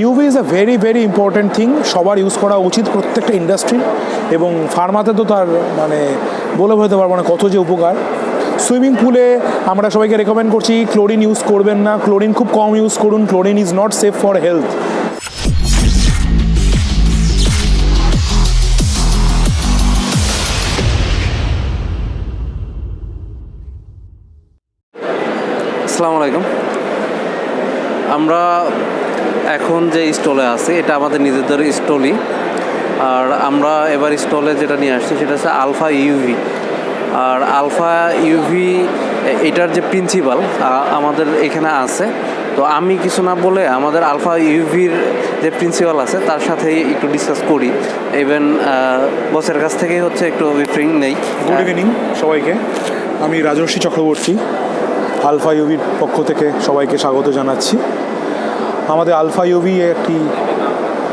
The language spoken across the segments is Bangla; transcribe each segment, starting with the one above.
UV is a very very important thing সবার ইউজ করা উচিত প্রত্যেকটা ইন্ডাস্ট্রি এবং ফার্মাতে তো তার মানে বলে বোঝাতে পারব না কত যে উপকার। সুইমিং পুলে আমরা সবাইকে রেকমেন্ড করছি ক্লোরিন ইউজ করবেন না। ক্লোরিন খুব কম ইউজ করুন। Chlorine is not safe for health আসসালামু আলাইকুম। আমরা এখন যে স্টলে আছি, এটা আমাদের নিজেদের স্টলই। আর আমরা এবার স্টলে যেটা নিয়ে আসছি, সেটা হচ্ছে আলফা ইউভি। আর আলফা ইউভি, এটার যে প্রিন্সিপাল আমাদের এখানে আছে। তো আমি কিছু না বলে আমাদের আলফা ইউভির যে প্রিন্সিপাল আছে, তার সাথে একটু ডিসকাস করি। ইভেন বসের কাছ থেকেই হচ্ছে একটু ব্রিফিং নেই। গুড ইভিনিং সবাইকে। আমি রাজর্ষি চক্রবর্তী, আলফা ইউভির পক্ষ থেকে সবাইকে স্বাগত জানাচ্ছি। আমাদের আলফা ইউভি একটি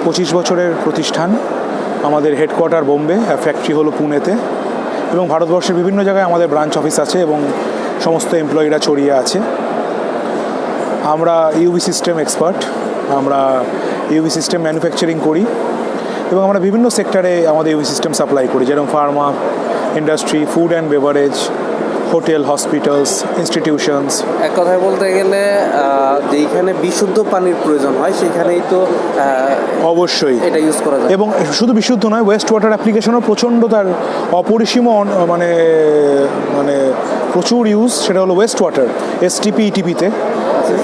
পঁচিশ বছরের প্রতিষ্ঠান। আমাদের হেডকোয়ার্টার বোম্বে ফ্যাক্টরি হলো পুনেতে। এবং ভারতবর্ষের বিভিন্ন জায়গায় আমাদের ব্রাঞ্চ অফিস আছে এবং সমস্ত এমপ্লয়িরা ছড়িয়ে আছে। আমরা ইউভি সিস্টেম এক্সপার্ট আমরা ইউভি সিস্টেম ম্যানুফ্যাকচারিং করি এবং আমরা বিভিন্ন সেক্টরে আমাদের ইউভি সিস্টেম সাপ্লাই করি, যেরকম pharma industry food and beverage hotel hospitals institutions. এক কথায় বলতে গেলে যেইখানে বিশুদ্ধ পানির প্রয়োজন হয় সেখানেই তো অবশ্যই। এটা ইউজ করা যায়। এবং শুধু বিশুদ্ধ নয় ওয়েস্ট ওয়াটার অ্যাপ্লিকেশনও প্রচণ্ড তার অপরিসীম মানে মানে প্রচুর ইউজ সেটা হলো ওয়েস্ট ওয়াটার এসটিপি ইটিপিতে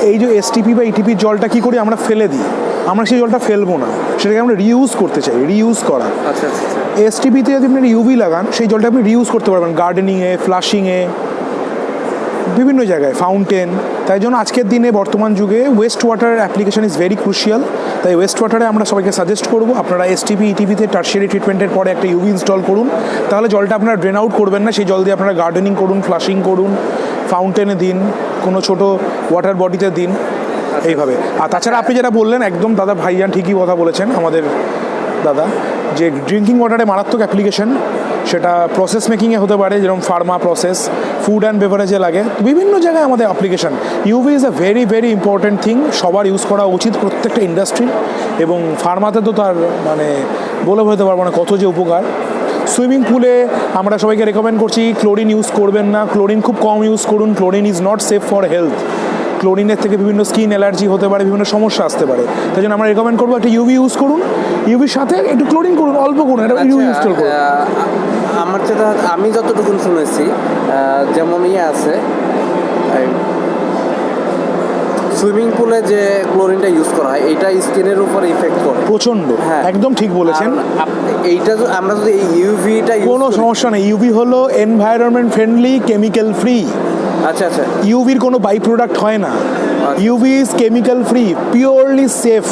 এই যে এসটিপি বা ইটিপির জলটা কী করি আমরা ফেলে দিই? আমরা সেই জলটা ফেলব না। সেটাকে আমরা রিউজ করতে চাই রিউজ করা। আচ্ছা আচ্ছা আচ্ছা। এসটিপিতে যদি আপনি ইউভি লাগান সেই জলটা আপনি রিউজ করতে পারবেন গার্ডেনিংয়ে ফ্লাশিংয়ে বিভিন্ন জায়গায় ফাউন্টেন তাই জন্য আজকের দিনে বর্তমান যুগে waste water application is very crucial তাই ওয়েস্ট ওয়াটারে আমরা সবাইকে সাজেস্ট করব আপনারা এসটিপি ইটিপিতে টার্সিয়ারি ট্রিটমেন্টের পরে একটা ইউভি ইনস্টল করুন। তাহলে জলটা আপনারা ড্রেন আউট করবেন না সেই জল দিয়ে আপনারা গার্ডেনিং করুন ফ্লাশিং করুন ফাউন্টেনে দিন কোনো ছোট ওয়াটার বডিতে দিন। এইভাবে। আর তাছাড়া আপনি যেটা বললেন, একদম দাদা ভাইয়ান ঠিকই কথা বলেছেন, আমাদের দাদা, যে ড্রিঙ্কিং ওয়াটারে মারাত্মক অ্যাপ্লিকেশন সেটা প্রসেস মেকিংয়ে হতে পারে, যেরকম ফার্মা প্রসেস ফুড অ্যান্ড বেভারেজে লাগে, বিভিন্ন জায়গায় আমাদের application UV is a very very important thing সবার ইউজ করা উচিত প্রত্যেকটা ইন্ডাস্ট্রি এবং ফার্মাতে তো তার মানে বলে বোঝাতে পারব না কত যে উপকার। সুইমিং পুলে আমরা সবাইকে রেকমেন্ড করছি ক্লোরিন ইউজ করবেন না ক্লোরিন খুব কম ইউজ করুন chlorine is not safe for health ক্লোরিনের থেকে বিভিন্ন স্কিন অ্যালার্জি হতে পারে বিভিন্ন সমস্যা আসতে পারে। তাই জন্য আমরা রেকমেন্ড করব একটা ইউভি ইউজ করুন। ইউভির সাথে একটু ক্লোরিন করুন অল্প করুন একটা ইউভি করুন। আচ্ছা, আমার যেটা আমি যতটুকু শুনেছি যেমন ইয়ে আছে সুইমিং পুলে যে ক্লোরিনটা ইউজ করা হয় এটা স্কিনের উপর ইফেক্ট করে। প্রচণ্ড হ্যাঁ। একদম ঠিক বলেছেন। এইটা আমরা যদি এই ইউভিটা কোনো সমস্যা নেই ইউভি হলো এনভায়রনমেন্ট ফ্রেন্ডলি কেমিক্যাল ফ্রি আচ্ছা আচ্ছা। ইউভির কোনো বাই প্রোডাক্ট হয় না। UV is chemical free purely safe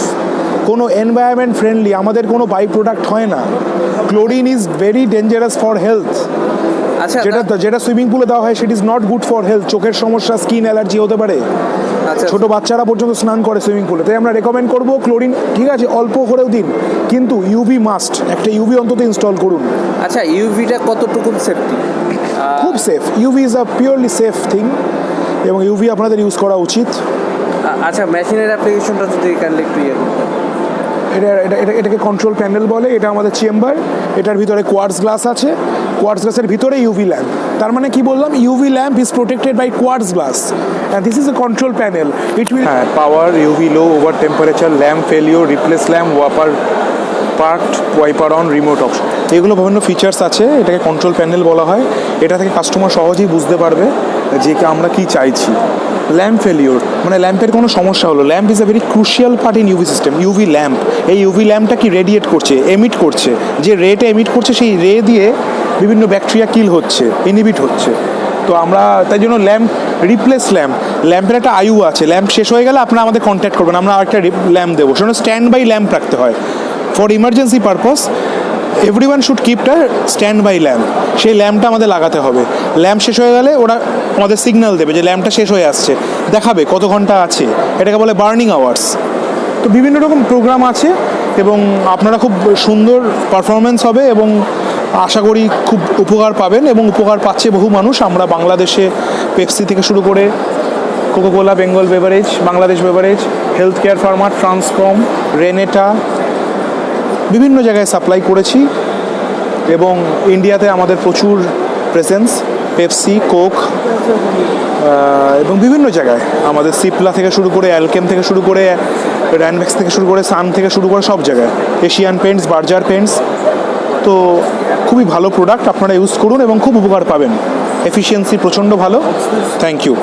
কোনো এনভায়রনমেন্ট ফ্রেন্ডলি আমাদের কোনো বাই প্রোডাক্ট হয় না। Chlorine is very dangerous for health আচ্ছা যেটা যেটা সুইমিং পুলে দেওয়া হয় that is not good for health. চোখের সমস্যা স্কিন অ্যালার্জি হতে পারে। আচ্ছা ছোট বাচ্চারা পর্যন্ত স্নান করে সুইমিং পুলে। তাই আমরা রেকমেন্ড করব ক্লোরিন ঠিক আছে অল্প করেও দিন কিন্তু ইউভি মাস্ট একটা ইউভি অন্তত ইনস্টল করুন। আচ্ছা ইউভিটা কতটুকু সেফটি খুব safe UV is a purely safe thing এবং ইউভি আপনাদের ইউজ করা উচিত। আচ্ছা মেশিনের অ্যাপ্লিকেশনটা যদি কাইন্ডলি একটু ইয়ে এটা এটা এটা এটাকে কন্ট্রোল প্যানেল বলে এটা আমাদের চেম্বার এটার ভিতরে কোয়ার্টস গ্লাস আছে। কোয়ার্টস গ্লাসের ভিতরে ইউভি ল্যাম্প তার মানে কি বললাম? UV lamp is protected by quartz glass and this is a control panel it will হ্যাঁ power UV low over temperature lamp failure replace lamp wiper part wiper on remote option এগুলো বিভিন্ন ফিচার্স আছে, এটাকে কন্ট্রোল প্যানেল বলা হয়। এটা থেকে কাস্টমার সহজেই বুঝতে পারবে যে আমরা কি চাইছি। ল্যাম্প ফেলিওর মানে ল্যাম্পের কোনো সমস্যা হলো। Lamp is a very crucial part in UV system UV lamp এই ইউভি ল্যাম্পটা কি রেডিয়েট করছে এমিট করছে? যে রেটা এমিট করছে, সেই রে দিয়ে বিভিন্ন ব্যাকটেরিয়া কিল হচ্ছে ইনহিবিট হচ্ছে। তো আমরা তাই জন্য ল্যাম্প রিপ্লেস ল্যাম্প ল্যাম্পের একটা আয়ু আছে। ল্যাম্প শেষ হয়ে গেলে আপনারা আমাদের কন্ট্যাক্ট করবেন। আমরা আরেকটা ল্যাম্প দেবো। সেজন্য স্ট্যান্ড বাই ল্যাম্প রাখতে হয়। For emergency purpose every one should keep টা স্ট্যান্ড বাই ল্যাম্প সেই ল্যাম্পটা আমাদের লাগাতে হবে। ল্যাম্প শেষ হয়ে গেলে ওরা আমাদের সিগন্যাল দেবে যে ল্যাম্পটা শেষ হয়ে আসছে। দেখাবে কত ঘণ্টা আছে। এটাকে বলে বার্নিং আওয়ার্স তো বিভিন্ন রকম প্রোগ্রাম আছে এবং আপনারা খুব সুন্দর পারফরমেন্স হবে এবং আশা করি খুব উপকার পাবেন এবং উপকার পাচ্ছে বহু মানুষ। আমরা বাংলাদেশে পেপসি থেকে শুরু করে Coca Cola Bengal beverage Bangladesh beverage health care pharma Transcom Renata বিভিন্ন জায়গায় সাপ্লাই করেছি এবং ইন্ডিয়াতে আমাদের প্রচুর প্রেজেন্স পেপসি কোক এবং বিভিন্ন জায়গায়। আমাদের সিপলা থেকে শুরু করে অ্যালকেম থেকে শুরু করে র্যানভ্যাক্স থেকে শুরু করে সান থেকে শুরু করে সব জায়গায়। এশিয়ান পেন্টস বার্জার পেন্টস তো খুবই ভালো প্রোডাক্ট আপনারা ইউজ করুন এবং খুব উপকার পাবেন। এফিসিয়েন্সি প্রচণ্ড ভালো। Thank you